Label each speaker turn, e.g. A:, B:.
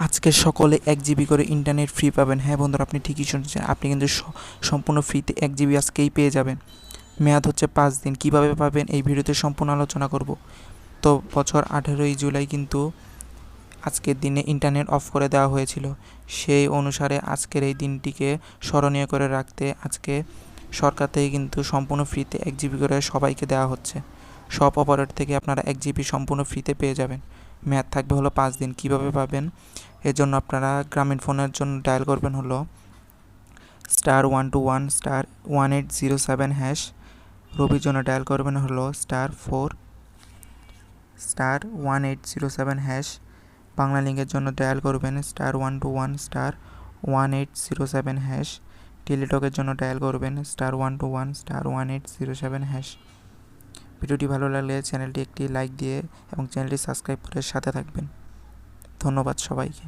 A: আজকে সকলে এক জিবি করে ইন্টারনেট ফ্রি পাবেন। হ্যাঁ বন্ধুরা, আপনি ঠিকই শুনছেন। আপনি কিন্তু সম্পূর্ণ ফ্রিতে এক জিবি আজকেই পেয়ে যাবেন। মেয়াদ হচ্ছে পাঁচ দিন। কীভাবে পাবেন এই ভিডিওতে সম্পূর্ণ আলোচনা করব। তো বছর আঠেরোই জুলাই কিন্তু আজকের দিনে ইন্টারনেট অফ করে দেওয়া হয়েছিল। সেই অনুসারে আজকের এই দিনটিকে স্মরণীয় করে রাখতে আজকে সরকার থেকে কিন্তু সম্পূর্ণ ফ্রিতে এক জিবি করে সবাইকে দেওয়া হচ্ছে। সব অপারেটর থেকে আপনারা এক জিবি সম্পূর্ণ ফ্রিতে পেয়ে যাবেন। মেয়াদ থাকবে হলো পাঁচ দিন। কীভাবে পাবেন? এর জন্য আপনারা গ্রামীণ ফোনের জন্য ডায়াল করবেন হলো star one two one, star one eight zero seven hash. রবির জন্য ডায়াল করবেন হলো star four, star one eight zero seven hash. Bangla লিঙ্কের জন্য ডায়াল করবেন star one two one, star one eight zero seven hash. টেলিটকের জন্য ডায়াল করবেন star one two one, star one eight zero seven hash. ভিডিওটি ভালো লাগলে চ্যানেলটি একটি লাইক দিয়ে এবং চ্যানেলটি সাবস্ক্রাইব করে সাথে থাকবেন। ধন্যবাদ সবাইকে।